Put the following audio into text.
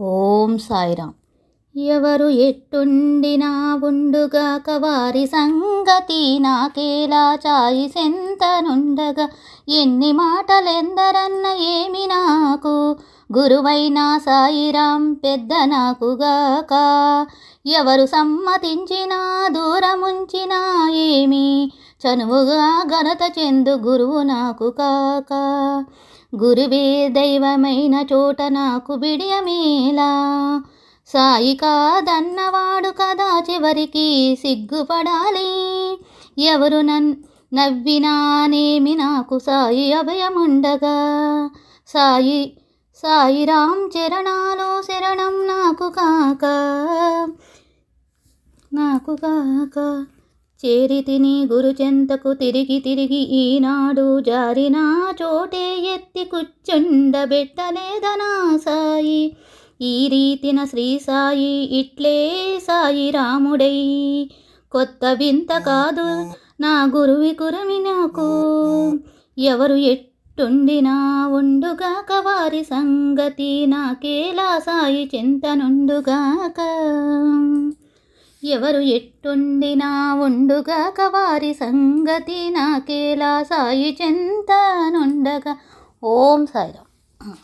ఓం సాయిరామ్. ఎవరు ఎట్టుండినా ఉండుగాక వారి సంగతి నాకేలా చాయి సెంతనుండగా ఎన్ని మాటలెందరన్న ఏమి నాకు? గురువైన సాయిరాం పెద్ద నాకుగాక ఎవరు సమ్మతించినా దూరముంచినా ఏమి? చనువుగా ఘనత చెందు గురువు నాకు కాక. గురువే దైవమైన చోట నాకు బిడియమేలా సాయి కాదన్నవాడు కదా చివరికి సిగ్గుపడాలి. ఎవరు నన్ నవ్వినానేమి నాకు సాయి అభయముండగా. సాయి సాయిరాం చరణాలో శరణం నాకు కాక. నాకు కాక. చేరితిని గురుచెంతకు తిరిగి తిరిగి ఈనాడు జారినా చోటే ఎత్తి కూర్చుండబెట్టలేదనా సాయి? ఈ రీతిన శ్రీ సాయి ఇట్లే సాయి రాముడై. కొత్త వింత కాదు నా గురువి కురమి నాకు. ఎవరు ఎట్టుండినా ఉండుగాక వారి సంగతి నాకేలా సాయి చింతనుండుగాక ఎవరు ఎట్టుండినా ఉండుగాక వారి సంగతి నాకేలా సాయి చింతనుండగా. ఓం సాయిరామ్.